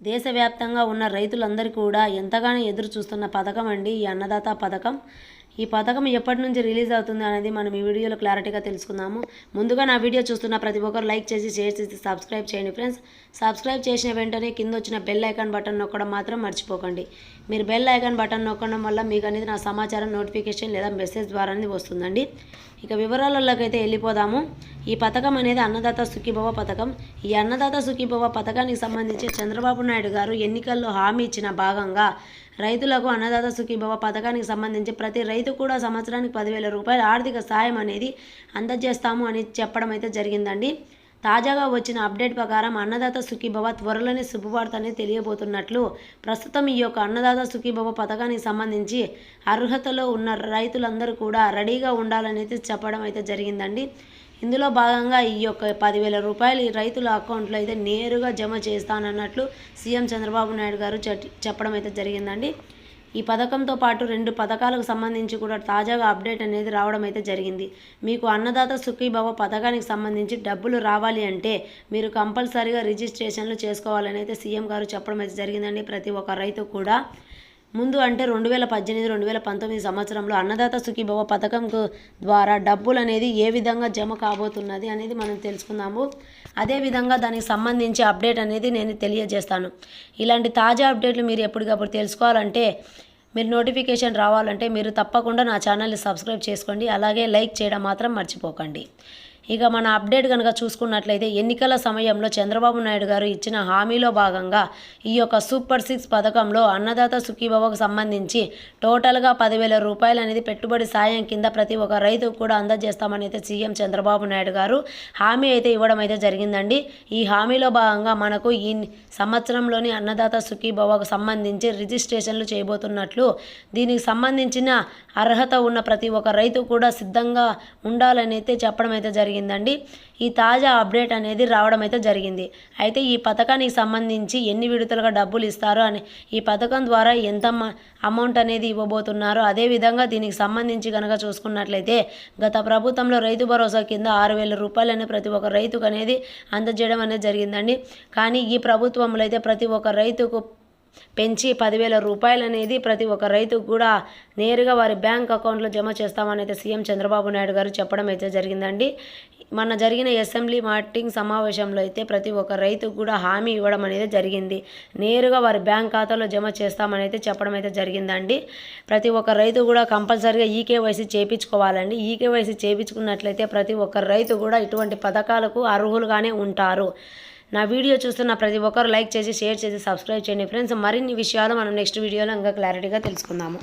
దేశవ్యాప్తంగా ఉన్న రైతులందరూ కూడా ఎంతగానో ఎదురు చూస్తున్న పథకం అండి ఈ అన్నదాత పథకం. ఈ పథకం ఎప్పటి నుంచి రిలీజ్ అవుతుంది అనేది మనం ఈ వీడియోలో క్లారిటీగా తెలుసుకుందాము. ముందుగా నా వీడియో చూస్తున్న ప్రతి ఒక్కరు లైక్ చేసి షేర్ చేసి సబ్స్క్రైబ్ చేయండి ఫ్రెండ్స్. సబ్స్క్రైబ్ చేసిన వెంటనే కింద వచ్చిన బెల్ ఐకాన్ బటన్ నొక్కడం మాత్రం మర్చిపోకండి. మీరు బెల్ ఐకాన్ బటన్ నొక్కడం వల్ల మీకు అనేది నా సమాచారం నోటిఫికేషన్ లేదా మెసేజ్ ద్వారా అనేది వస్తుందండి. ఇక వివరాలలోకి అయితే వెళ్ళిపోదాము. ఈ పథకం అనేది అన్నదాత సుఖీభవ పథకం. ఈ అన్నదాత సుఖీభవ పథకానికి సంబంధించి చంద్రబాబు నాయుడు గారు ఎన్నికల్లో హామీ ఇచ్చిన భాగంగా రైతులకు అన్నదాత సుఖీభవ పథకానికి సంబంధించి ప్రతి రైతు కూడా సంవత్సరానికి పదివేల రూపాయల ఆర్థిక సాయం అనేది అందజేస్తాము అని చెప్పడం అయితే జరిగిందండి. తాజాగా వచ్చిన అప్డేట్ ప్రకారం అన్నదాత సుఖీభవ త్వరలోనే శుభవార్త అనేది తెలియబోతున్నట్లు ప్రస్తుతం ఈ యొక్క అన్నదాత సుఖీభవ పథకానికి సంబంధించి అర్హతలో ఉన్న రైతులందరూ కూడా రెడీగా ఉండాలని అయితే చెప్పడం అయితే జరిగిందండి. ఇందులో భాగంగా ఈ యొక్క పదివేల రూపాయలు ఈ రైతుల అకౌంట్లో అయితే నేరుగా జమ చేస్తానన్నట్లు సీఎం చంద్రబాబు నాయుడు గారు చెప్పడం అయితే జరిగిందండి. ఈ పథకంతో పాటు రెండు పథకాలకు సంబంధించి కూడా తాజాగా అప్డేట్ అనేది రావడం అయితే జరిగింది. మీకు అన్నదాత సుఖీభవ పథకానికి సంబంధించి డబ్బులు రావాలి అంటే మీరు కంపల్సరీగా రిజిస్ట్రేషన్లు చేసుకోవాలని అయితే సీఎం గారు చెప్పడం అయితే జరిగిందండి. ప్రతి ఒక్క రైతు కూడా ముందు అంటే రెండు వేల పద్దెనిమిది రెండు వేల పంతొమ్మిది సంవత్సరంలో అన్నదాత సుఖీభవ పథకం ద్వారా డబ్బులు అనేది ఏ విధంగా జమ కాబోతున్నది అనేది మనం తెలుసుకుందాము. అదేవిధంగా దానికి సంబంధించి అప్డేట్ అనేది నేను తెలియజేస్తాను. ఇలాంటి తాజా అప్డేట్లు మీరు ఎప్పటికప్పుడు తెలుసుకోవాలంటే మీరు నోటిఫికేషన్ రావాలంటే మీరు తప్పకుండా నా ఛానల్ని సబ్స్క్రైబ్ చేసుకోండి. అలాగే లైక్ చేయడం మాత్రం మర్చిపోకండి. ఇక మన అప్డేట్ కనుక చూసుకున్నట్లయితే ఎన్నికల సమయంలో చంద్రబాబు నాయుడు గారు ఇచ్చిన హామీలో భాగంగా ఈ యొక్క సూపర్ సిక్స్ పథకంలో అన్నదాత సుఖీభవకు సంబంధించి టోటల్గా పదివేల రూపాయలు అనేది పెట్టుబడి సాయం కింద ప్రతి ఒక్క రైతుకు కూడా అందజేస్తామని అయితే సీఎం చంద్రబాబు నాయుడు గారు హామీ అయితే ఇవ్వడం అయితే జరిగిందండి. ఈ హామీలో భాగంగా మనకు ఈ సంవత్సరంలోని అన్నదాత సుఖీభవకు సంబంధించి రిజిస్ట్రేషన్లు చేయబోతున్నట్లు దీనికి సంబంధించిన అర్హత ఉన్న ప్రతి ఒక్క రైతు కూడా సిద్ధంగా ఉండాలని అయితే చెప్పడం అయితే జరిగింది. జరిగిందండి. ఈ తాజా అప్డేట్ అనేది రావడం అయితే జరిగింది. అయితే ఈ పథకానికి సంబంధించి ఎన్ని విడతలుగా డబ్బులు ఇస్తారో అని ఈ పథకం ద్వారా ఎంత అమౌంట్ అనేది ఇవ్వబోతున్నారో అదేవిధంగా దీనికి సంబంధించి కనుక చూసుకున్నట్లయితే గత ప్రభుత్వంలో రైతు భరోసా కింద ఆరు వేల రూపాయలు ప్రతి ఒక్క రైతుకు అనేది అందజేయడం అనేది జరిగిందండి. కానీ ఈ ప్రభుత్వంలో అయితే ప్రతి ఒక్క రైతుకు పెంచి పదివేల రూపాయలు అనేది ప్రతి ఒక్క రైతుకు కూడా నేరుగా వారి బ్యాంక్ అకౌంట్లో జమ చేస్తామని అయితే సీఎం చంద్రబాబు నాయుడు గారు చెప్పడం అయితే జరిగిందండి. మన జరిగిన అసెంబ్లీ మార్టింగ్ సమావేశంలో అయితే ప్రతి ఒక్క రైతుకు కూడా హామీ ఇవ్వడం అనేది జరిగింది. నేరుగా వారి బ్యాంక్ ఖాతాలో జమ చేస్తామని అయితే చెప్పడం అయితే జరిగిందండి. ప్రతి ఒక్క రైతు కూడా కంపల్సరీగా ఈకేవైసీ చేయించుకోవాలండి ఈకేవైసీ చేయించుకున్నట్లయితే ప్రతి ఒక్క రైతు కూడా ఇటువంటి పథకాలకు అర్హులుగానే ఉంటారు. నా వీడియో చూస్తున్న ప్రతి ఒక్కరు లైక్ చేసి షేర్ చేసి సబ్స్క్రైబ్ చేయండి. ఫ్రెండ్స్ మరిన్ని విషయాలు మనం నెక్స్ట్ వీడియోలో ఇంకా క్లారిటీగా తెలుసుకుందాము.